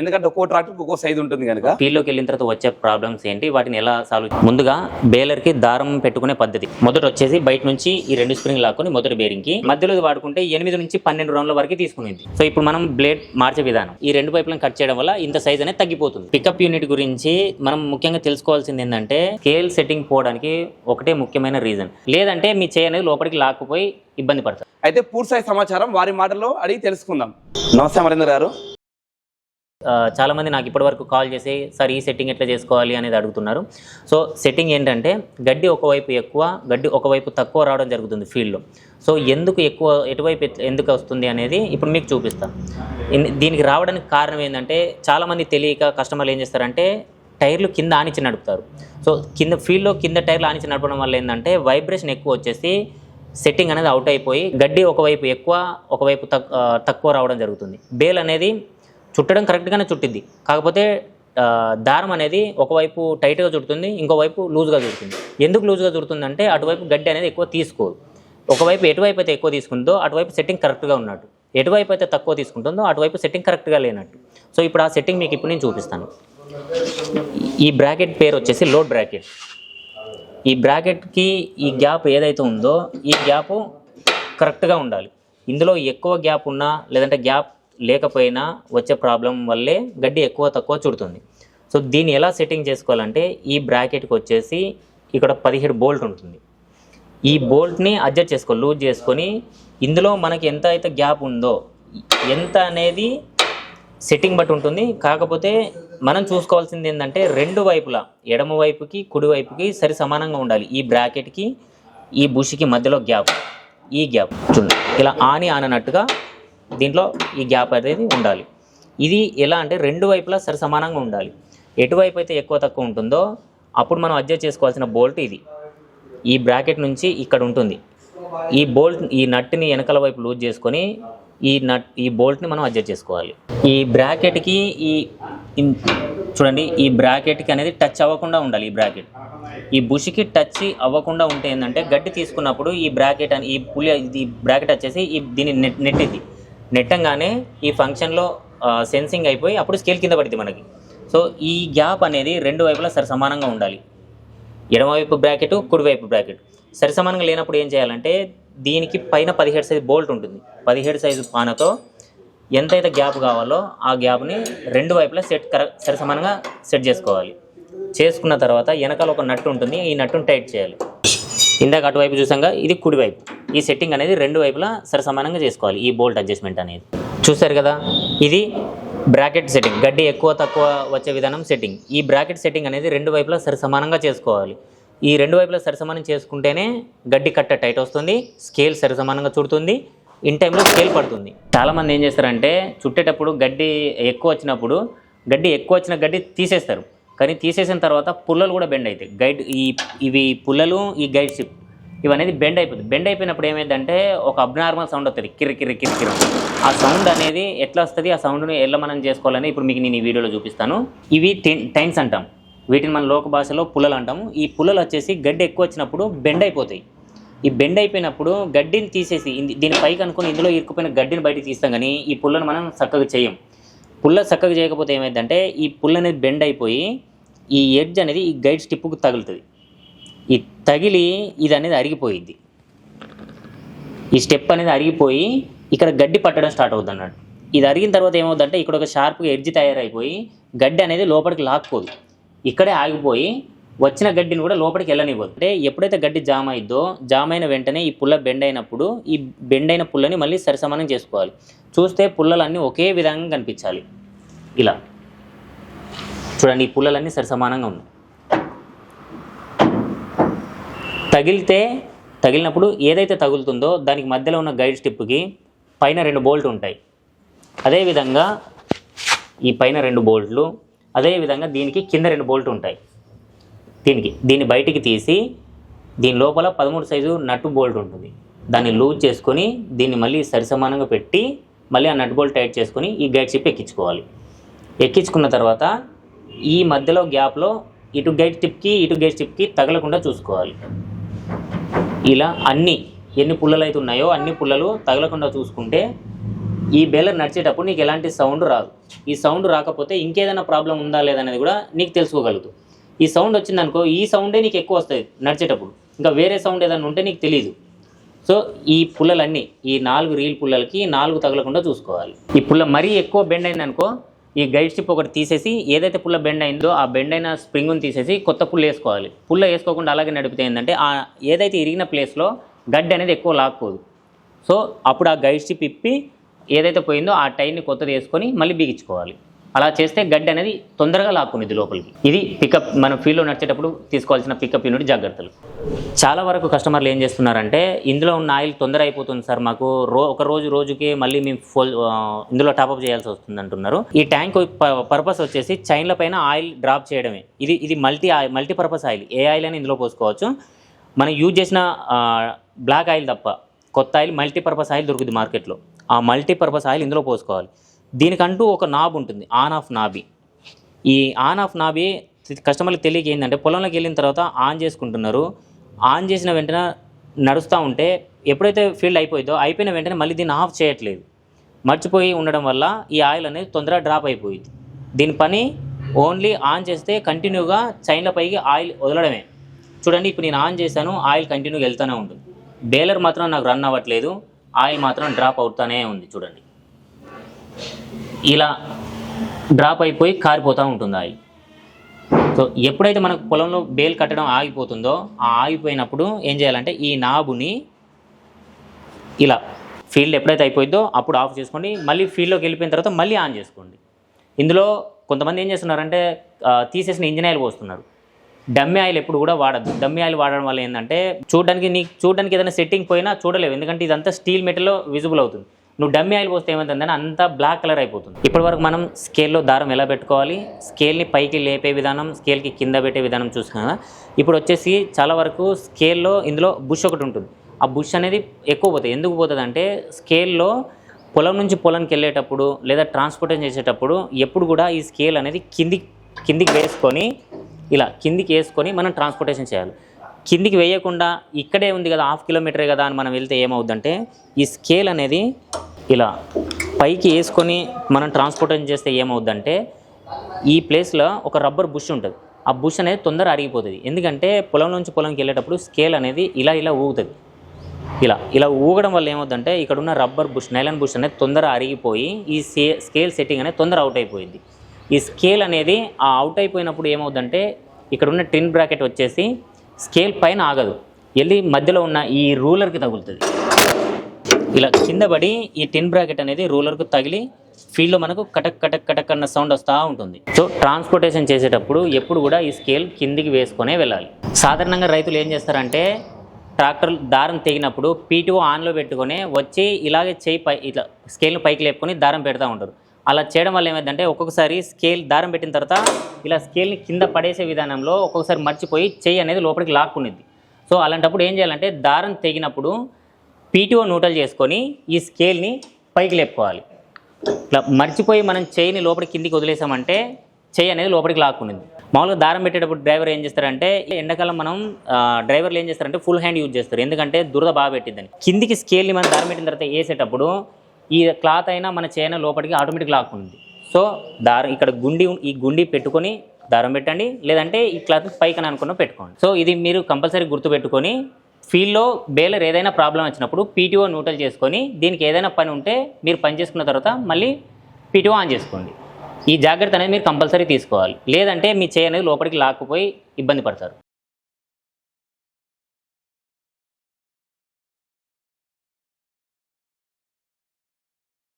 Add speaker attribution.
Speaker 1: ఎందుకంటే ఒక్కో ట్రాక్టర్ ఒక్కో సైజు ఉంటుంది కనుక.
Speaker 2: ఫీల్డ్లోకి వెళ్ళిన తర్వాత వచ్చే ప్రాబ్లమ్స్ ఏంటి? వాటిని ఎలా సాల్వ్ ముందుగా బేలర్కి దారం పెట్టుకునే పద్ధతి. మొదట వచ్చేసి బయట నుంచి ఈ రెండు స్ప్రింగ్ లాక్కొని మొదటి బేరింగ్కి మధ్యలో ఇది వాడుకుంటే ఎనిమిది నుంచి పన్నెండు రౌండ్ల వరకు తీసుకునేది. సో ఇప్పుడు మనం బ్లేడ్ మార్చే విధానం. ఈ రెండు వైపులను కట్ చేయడం వల్ల ఇంత సైజ్ అనేది తగ్గిపోతుంది. పికప్ యూనిట్ గురించి మనం ముఖ్యంగా తెలుసుకోవాల్సింది ఏంటంటే స్కేల్ సెట్టింగ్ పోవడానికి ఒకటే ముఖ్యమైన రీజన్ లేదంటే మీ చేయి అనేది లోపలికి లాక్కుపోయి ఇబ్బంది పడతారు.
Speaker 1: అయితే పూర్తి సమాచారం వారి మాటల్లో అడిగి తెలుసుకుందాం. నమస్తే అమరేంద్ర గారు.
Speaker 2: చాలామంది నాకు ఇప్పటివరకు కాల్ చేసి సార్ ఈ సెట్టింగ్ ఎట్లా చేసుకోవాలి? అనేది అడుగుతున్నారు. సో సెట్టింగ్ ఏంటంటే గడ్డి ఒకవైపు ఎక్కువ గడ్డి ఒకవైపు తక్కువ రావడం జరుగుతుంది ఫీల్డ్లో. సో ఎందుకు ఎక్కువ ఎటువైపు ఎందుకు వస్తుంది అనేది ఇప్పుడు మీకు చూపిస్తాను దీనికి రావడానికి కారణం ఏంటంటే చాలామంది తెలియక కస్టమర్లు ఏం చేస్తారంటే టైర్లు కింద ఆనిచి నడుపుతారు. సో కింద ఫీల్డ్లో కింద టైర్లు ఆనిచి నడపడం వల్ల ఏంటంటే వైబ్రేషన్ ఎక్కువ వచ్చేసి సెట్టింగ్ అనేది అవుట్ అయిపోయి గడ్డి ఒకవైపు ఎక్కువ ఒకవైపు తక్కువ రావడం జరుగుతుంది. బేల్ అనేది చుట్టడం కరెక్ట్గానే చుట్టింది కాకపోతే దారం అనేది ఒకవైపు టైట్గా చుడుతుంది ఇంకోవైపు లూజ్గా చుడుతుంది. ఎందుకు లూజ్గా చుడుతుంది అంటే అటువైపు గడ్డి అనేది ఎక్కువ తీసుకోదు. ఒకవైపు ఎటువైపు అయితే ఎక్కువ తీసుకుందో అటువైపు సెట్టింగ్ కరెక్ట్గా ఉన్నట్టు. ఎటువైపు అయితే తక్కువ తీసుకుంటుందో అటువైపు సెట్టింగ్ కరెక్ట్గా లేనట్టు. సో ఇప్పుడు ఆ సెట్టింగ్ మీకు ఇప్పుడు నేను చూపిస్తాను. ఈ బ్రాకెట్ పేరు వచ్చేసి లోడ్ బ్రాకెట్ ఈ బ్రాకెట్కి ఈ గ్యాప్ ఏదైతే ఉందో ఈ గ్యాప్ కరెక్ట్గా ఉండాలి. ఇందులో ఎక్కువ గ్యాప్ ఉన్నా లేదంటే గ్యాప్ లేకపోయినా వచ్చే ప్రాబ్లం వల్లే గడ్డి ఎక్కువ తక్కువ చుడుతుంది. సో దీన్ని ఎలా సెట్టింగ్ చేసుకోవాలంటే ఈ బ్రాకెట్కి వచ్చేసి ఇక్కడ పదిహేడు బోల్ట్ ఉంటుంది. ఈ బోల్ట్ని అడ్జస్ట్ చేసుకో లూజ్ చేసుకొని ఇందులో మనకి ఎంత అయితే గ్యాప్ ఉందో ఎంత అనేది సెట్టింగ్ బట్టి ఉంటుంది. కాకపోతే మనం చూసుకోవాల్సింది ఏంటంటే రెండు వైపులా ఎడమ వైపుకి కుడి వైపుకి సరి సమానంగా ఉండాలి. ఈ బ్రాకెట్కి ఈ బుషికి మధ్యలో గ్యాప్ ఈ గ్యాప్ చూడండి ఇలా ఆని ఆననట్టుగా దీంట్లో ఈ గ్యాప్ అనేది ఉండాలి. ఇది ఎలా అంటే రెండు వైపులా సరి సమానంగా ఉండాలి. ఎటువైపు అయితే ఎక్కువ తక్కువ ఉంటుందో అప్పుడు మనం అడ్జస్ట్ చేసుకోవాల్సిన బోల్ట్ ఇది. ఈ బ్రాకెట్ నుంచి ఇక్కడ ఉంటుంది. ఈ బోల్ట్ ఈ నట్ని వెనకాల వైపు లూజ్ చేసుకొని ఈ నట్ ఈ బోల్ట్ని మనం అడ్జస్ట్ చేసుకోవాలి. ఈ బ్రాకెట్కి ఈ చూడండి ఈ బ్రాకెట్కి అనేది టచ్ అవ్వకుండా ఉండాలి ఈ బ్రాకెట్. ఈ బుషికి టచ్ అవ్వకుండా ఉంటే ఏంటంటే గడ్డి తీసుకున్నప్పుడు ఈ బ్రాకెట్ అని ఈ పులి ఈ బ్రాకెట్ వచ్చేసి ఈ దీన్ని నెట్ నెట్టింది నెట్టంగానే ఈ ఫంక్షన్లో సెన్సింగ్ అయిపోయి అప్పుడు స్కేల్ కింద పడుతుంది మనకి. సో ఈ గ్యాప్ అనేది రెండు వైపులా సరిసమానంగా ఉండాలి. ఎడమవైపు బ్రాకెట్ కుడివైపు బ్రాకెట్ సరిసమానంగా లేనప్పుడు ఏం చేయాలంటే దీనికి పైన పదిహేడు సైజు బోల్ట్ ఉంటుంది. పదిహేడు సైజు పానతో ఎంతైతే గ్యాప్ కావాలో ఆ గ్యాప్ని రెండు వైపులా సెట్ కరెక్ట్ సరిసమానంగా సెట్ చేసుకోవాలి. చేసుకున్న తర్వాత వెనకాల ఒక నట్టు ఉంటుంది. ఈ నట్టును టైట్ చేయాలి. ఇందాక అటువైపు చూసాంగా ఇది కుడివైపు ఈ సెట్టింగ్ అనేది రెండు వైపులా సరసమానంగా చేసుకోవాలి ఈ బోల్ట్ అడ్జస్ట్మెంట్ అనేది. చూసారు కదా? ఇది బ్రాకెట్ సెట్టింగ్ గడ్డి ఎక్కువ తక్కువ వచ్చే విధానం సెట్టింగ్ ఈ బ్రాకెట్ సెట్టింగ్ అనేది రెండు వైపులా సరిసమానంగా చేసుకోవాలి. ఈ రెండు వైపులా సరిసమానం చేసుకుంటేనే గడ్డి కట్ట టైట్ వస్తుంది స్కేల్ సరిసమానంగా చుడుతుంది ఇన్ టైంలో స్కేల్ పడుతుంది. చాలామంది ఏం చేస్తారంటే చుట్టేటప్పుడు గడ్డి ఎక్కువ వచ్చినప్పుడు గడ్డి ఎక్కువ వచ్చిన గడ్డి తీసేస్తారు. కానీ తీసేసిన తర్వాత పుల్లలు కూడా బెండ్ అవుతాయి. గైడ్ ఈ ఇవి పుల్లలు ఈ గైడ్ షిప్ ఇవనేది బెండ్ అయిపోతుంది. బెండ్ అయిపోయినప్పుడు ఏమైందంటే ఒక అబ్నార్మల్ సౌండ్ వస్తుంది కిరి కిరి కిరి కిరి. ఆ సౌండ్ అనేది ఎట్లా వస్తుంది? ఆ సౌండ్ని ఎలా మనం చేసుకోవాలని ఇప్పుడు మీకు నేను ఈ వీడియోలో చూపిస్తాను. ఇవి టైన్స్ అంటాం. వీటిని మన లోక భాషలో పుల్లలు అంటాము. ఈ పుల్లలు వచ్చేసి గడ్డి ఎక్కువ వచ్చినప్పుడు బెండ్ అయిపోతాయి. ఈ బెండ్ అయిపోయినప్పుడు గడ్డిని తీసేసి దీని పైకి అనుకుని ఇందులో ఇరుక్కుపోయిన గడ్డిని బయటికి తీస్తాం కానీ ఈ పుల్లను మనం చక్కగా చేయం. పుల్ల చక్కగా చేయకపోతే ఏమైందంటే ఈ పుల్ల అనేది బెండ్ అయిపోయి ఈ ఎడ్జ్ అనేది ఈ గైడ్ స్టిప్పుకు తగులుతుంది. ఈ తగిలి ఇది అనేది అరిగిపోయింది. ఈ స్టెప్ అనేది అరిగిపోయి ఇక్కడ గడ్డి పట్టడం స్టార్ట్ అవుతుంది అన్నట్టు ఇది అరిగిన తర్వాత ఏమవుతుందంటే ఇక్కడ ఒక షార్ప్గా ఎడ్జ్ తయారైపోయి గడ్డి అనేది లోపలికి లాక్కోదు. ఇక్కడే ఆగిపోయి వచ్చిన గడ్డిని కూడా లోపలికి వెళ్ళనివ్వదు. అంటే ఎప్పుడైతే గడ్డి జామ్ అయిద్దో జామ్ అయిన వెంటనే ఈ పుల్ల బెండ్ అయినప్పుడు ఈ బెండ్ అయిన పుల్లని మళ్ళీ సరిసమానం చేసుకోవాలి. చూస్తే పుల్లలన్నీ ఒకే విధంగా కనిపించాలి. ఇలా. చూడండి ఈ పుల్లలన్నీ సరిసమానంగా ఉన్నాయి. తగిలితే తగిలినప్పుడు ఏదైతే తగులుతుందో దానికి మధ్యలో ఉన్న గైడ్ స్టిప్కి పైన రెండు బోల్ట్ ఉంటాయి. అదేవిధంగా ఈ పైన రెండు బోల్ట్లు అదేవిధంగా దీనికి కింద రెండు బోల్ట్ ఉంటాయి. దీనికి దీన్ని బయటికి తీసి దీని లోపల పదమూడు సైజు నట్టు బోల్ట్ ఉంటుంది. దాన్ని లూజ్ చేసుకొని దీన్ని మళ్ళీ సరిసమానంగా పెట్టి మళ్ళీ ఆ నట్ బోల్ట్ టైట్ చేసుకొని ఈ గైడ్ షిప్ ఎక్కించుకోవాలి. ఎక్కించుకున్న తర్వాత ఈ మధ్యలో గ్యాప్లో ఇటు గైడ్ స్టిప్కి ఇటు గైడ్ స్టిప్కి తగలకుండా చూసుకోవాలి. ఇలా అన్ని ఎన్ని పుల్లలు అయితే ఉన్నాయో అన్ని పుల్లలు తగలకుండా చూసుకుంటే ఈ బేలర్ నడిచేటప్పుడు నీకు ఎలాంటి సౌండ్ రాదు. ఈ సౌండ్ రాకపోతే ఇంకేదైనా ప్రాబ్లం ఉందా లేదనేది కూడా నీకు తెలుసుకోగలుగుతావు ఈ సౌండ్ వచ్చిందనుకో ఈ సౌండే నీకు ఎక్కువ వస్తుంది నడిచేటప్పుడు. ఇంకా వేరే సౌండ్ ఏదైనా ఉంటే నీకు తెలియదు సో ఈ పుల్లలన్నీ ఈ నాలుగు రీల్ పుల్లలకి నాలుగు తగలకుండా చూసుకోవాలి. ఈ పుల్ల మరీ ఎక్కువ బెండ్ అయిందనుకో ఈ గైడ్ స్టిప్ ఒకటి తీసేసి ఏదైతే పుల్ల బెండ్ అయిందో ఆ బెండ్ అయిన స్ప్రింగ్ని తీసేసి కొత్త పుల్ల వేసుకోవాలి. పుల్ల వేసుకోకుండా అలాగే నడిపితే ఏంటంటే ఆ ఏదైతే ఇరిగిన ప్లేస్లో గడ్డి అనేది ఎక్కువ లాక్కోదు. సో అప్పుడు ఆ గైడ్ స్టిప్ ఇప్పి ఏదైతే పోయిందో ఆ టైర్ని కొత్తది వేసుకొని మళ్ళీ బిగించుకోవాలి. అలా చేస్తే గడ్డి అనేది తొందరగా లాక్కునిది లోపలికి. ఇది పికప్ మనం ఫీల్డ్లో నడిచేటప్పుడు తీసుకోవాల్సిన పికప్ యూనిట్ జాగ్రత్తలు. చాలా వరకు కస్టమర్లు ఏం చేస్తున్నారంటే ఇందులో ఉన్న ఆయిల్ తొందర అయిపోతుంది సార్ మాకు రో ఒక రోజు రోజుకి మళ్ళీ మేము ఫోల్ ఇందులో టాప్అప్ చేయాల్సి వస్తుంది అంటున్నారు. ఈ ట్యాంక్ పర్పస్ వచ్చేసి చైన్ల పైన ఆయిల్ డ్రాప్ చేయడమే. ఇది ఇది multi oil multi purpose oil ఏ ఆయిల్ అని ఇందులో పోసుకోవచ్చు. మనం యూజ్ చేసిన బ్లాక్ ఆయిల్ తప్ప కొత్త ఆయిల్ మల్టీపర్పస్ ఆయిల్ దొరుకుతుంది మార్కెట్లో. ఆ మల్టీపర్పస్ ఆయిల్ ఇందులో పోసుకోవాలి. దీనికంటూ ఒక నాబ్ ఉంటుంది ఆన్ ఆఫ్ నాబి ఈ ఆన్ ఆఫ్ నాబి కస్టమర్లకు తెలియక ఏంటంటే పొలంలోకి వెళ్ళిన తర్వాత ఆన్ చేసుకుంటున్నారు. ఆన్ చేసిన వెంటనే నడుస్తూ ఉంటే ఎప్పుడైతే ఫీల్డ్ అయిపోయిందో అయిపోయిన వెంటనే మళ్ళీ దీన్ని ఆఫ్ చేయట్లేదు. మర్చిపోయి ఉండడం వల్ల ఈ ఆయిల్ అనేది తొందరగా డ్రాప్ అయిపోయింది. దీని పని ఓన్లీ ఆన్ చేస్తే కంటిన్యూగా చైన్ల పైకి ఆయిల్ వదలడమే. చూడండి ఇప్పుడు నేను ఆన్ చేశాను ఆయిల్ కంటిన్యూగా వెళ్తూనే ఉంటుంది. బేలర్ మాత్రం నాకు రన్ అవ్వట్లేదు ఆయిల్ మాత్రం డ్రాప్ అవుతానే ఉంది చూడండి. ఇలా డ్రాప్ అయిపోయి కారిపోతూ ఉంటుంది ఆయిల్ సో ఎప్పుడైతే మనకు పొలంలో బేల్ కట్టడం ఆగిపోతుందో ఆ ఆగిపోయినప్పుడు ఏం చేయాలంటే ఈ నాబుని ఇలా ఫీల్డ్ ఎప్పుడైతే అయిపోయిందో అప్పుడు ఆఫ్ చేసుకోండి. మళ్ళీ ఫీల్డ్లోకి వెళ్ళిపోయిన తర్వాత మళ్ళీ ఆన్ చేసుకోండి. ఇందులో కొంతమంది ఏం చేస్తున్నారంటే తీసేసిన ఇంజిన్ ఆయిల్ పోస్తున్నారు. డమ్మి ఆయిల్ ఎప్పుడు కూడా వాడద్దు. డమ్మి ఆయిల్ వాడడం వల్ల ఏంటంటే చూడడానికి నీకు చూడడానికి ఏదైనా సెట్టింగ్ పోయినా చూడలేవు. ఎందుకంటే ఇదంతా స్టీల్ మెటీరియల్లో విజిబుల్ అవుతుంది. నువ్వు డమ్మి ఆయిల్ పోస్తే ఏమవుతుందని అంతా బ్లాక్ కలర్ అయిపోతుంది. ఇప్పటి వరకు మనం స్కేల్లో దారం ఎలా పెట్టుకోవాలి? స్కేల్ని పైకి లేపే విధానం స్కేల్కి కింద పెట్టే విధానం చూసుకున్నా కదా? ఇప్పుడు వచ్చేసి చాలా వరకు స్కేల్లో ఇందులో బుష్ ఒకటి ఉంటుంది. ఆ బుష్ అనేది ఎక్కువ పోతుంది. ఎందుకు పోతుంది అంటే స్కేల్లో పొలం నుంచి పొలంకి వెళ్ళేటప్పుడు లేదా ట్రాన్స్పోర్టేషన్ చేసేటప్పుడు ఎప్పుడు కూడా ఈ స్కేల్ అనేది కింది కిందికి వేసుకొని ఇలా కిందికి వేసుకొని మనం ట్రాన్స్పోర్టేషన్ చేయాలి. కిందికి వేయకుండా ఇక్కడే ఉంది కదా హాఫ్ కిలోమీటరే కదా అని మనం వెళ్తే ఏమవుద్దంటే ఈ స్కేల్ అనేది ఇలా పైకి వేసుకొని మనం ట్రాన్స్పోర్టేషన్ చేస్తే ఏమవుద్దంటే ఈ ప్లేస్లో ఒక రబ్బర్ బుష్ ఉంటుంది. ఆ బుష్ అనేది తొందర అరిగిపోతుంది. ఎందుకంటే పొలం నుంచి పొలంకి వెళ్ళేటప్పుడు స్కేల్ అనేది ఇలా ఇలా ఊగుతుంది. ఇలా ఇలా ఊగడం వల్ల ఏమవుతుందంటే ఇక్కడ ఉన్న రబ్బర్ బుష్ నైలాన్ బుష్ అనేది తొందర అరిగిపోయి ఈ సే స్కేల్ సెట్టింగ్ అనేది తొందర అవుట్ అయిపోయింది. ఈ స్కేల్ అనేది ఆ అవుట్ అయిపోయినప్పుడు ఏమవుతుందంటే ఇక్కడ ఉన్న టిన్ బ్రాకెట్ వచ్చేసి స్కేల్ పైన ఆగదు. వెళ్ళి మధ్యలో ఉన్న ఈ రూలర్కి తగులుతుంది. ఇలా కింద పడి ఈ టిన్ బ్రాకెట్ అనేది రూలర్కు తగిలి ఫీల్డ్లో మనకు కటక్ కటక్ కటక్ అన్న సౌండ్ వస్తూ ఉంటుంది. సో ట్రాన్స్పోర్టేషన్ చేసేటప్పుడు ఎప్పుడు కూడా ఈ స్కేల్ కిందికి వేసుకునే వెళ్ళాలి. సాధారణంగా రైతులు ఏం చేస్తారంటే ట్రాక్టర్ దారం తెగినప్పుడు పీటీఓ ఆన్లో పెట్టుకొని వచ్చి ఇలాగే చేయి పై ఇట్లా స్కేల్ని పైకి లేపుకొని దారం పెడతా ఉంటారు. అలా చేయడం వల్ల ఏమైందంటే ఒక్కొక్కసారి స్కేల్ దారం పెట్టిన తర్వాత ఇలా స్కేల్ని కింద పడేసే విధానంలో ఒక్కొక్కసారి మర్చిపోయి చెయ్యి అనేది లోపలికి లాక్కునేది సో అలాంటప్పుడు ఏం చేయాలంటే దారం తెగినప్పుడు పీటీఓ నూటలు చేసుకొని ఈ స్కేల్ని పైకి లేపుకోవాలి. ఇట్లా మర్చిపోయి మనం చెయ్యిని లోపలికి కిందికి వదిలేసామంటే చెయ్యి అనేది లోపలికి లాక్కునేది మామూలుగా దారం పెట్టేటప్పుడు డ్రైవర్ ఏం చేస్తారంటే ఎండాకాలం మనం డ్రైవర్లు ఏం చేస్తారంటే ఫుల్ హ్యాండ్ యూజ్ చేస్తారు. ఎందుకంటే దురద బాగా పెట్టిందని కిందికి స్కేల్ని మనం దారం పెట్టిన తర్వాత వేసేటప్పుడు ఈ క్లాత్ అయినా మన చేయన లోపలికి ఆటోమేటిక్ లాక్కుంది సో దారం ఇక్కడ గుండి ఈ గుండి పెట్టుకొని దారం పెట్టండి. లేదంటే ఈ క్లాత్ పైకి అనుకున్న పెట్టుకోండి. సో ఇది మీరు కంపల్సరీ గుర్తుపెట్టుకొని ఫీల్డ్లో బేలర్ ఏదైనా ప్రాబ్లం వచ్చినప్పుడు పీటీఓ న్యూటల్ చేసుకొని దీనికి ఏదైనా పని ఉంటే మీరు పని చేసుకున్న తర్వాత మళ్ళీ పీటీఓ ఆన్ చేసుకోండి. ఈ జాగ్రత్త అనేది మీరు కంపల్సరీ తీసుకోవాలి. లేదంటే మీ చేయి అనేది లోపలికి లాక్కుపోయి ఇబ్బంది పడతారు.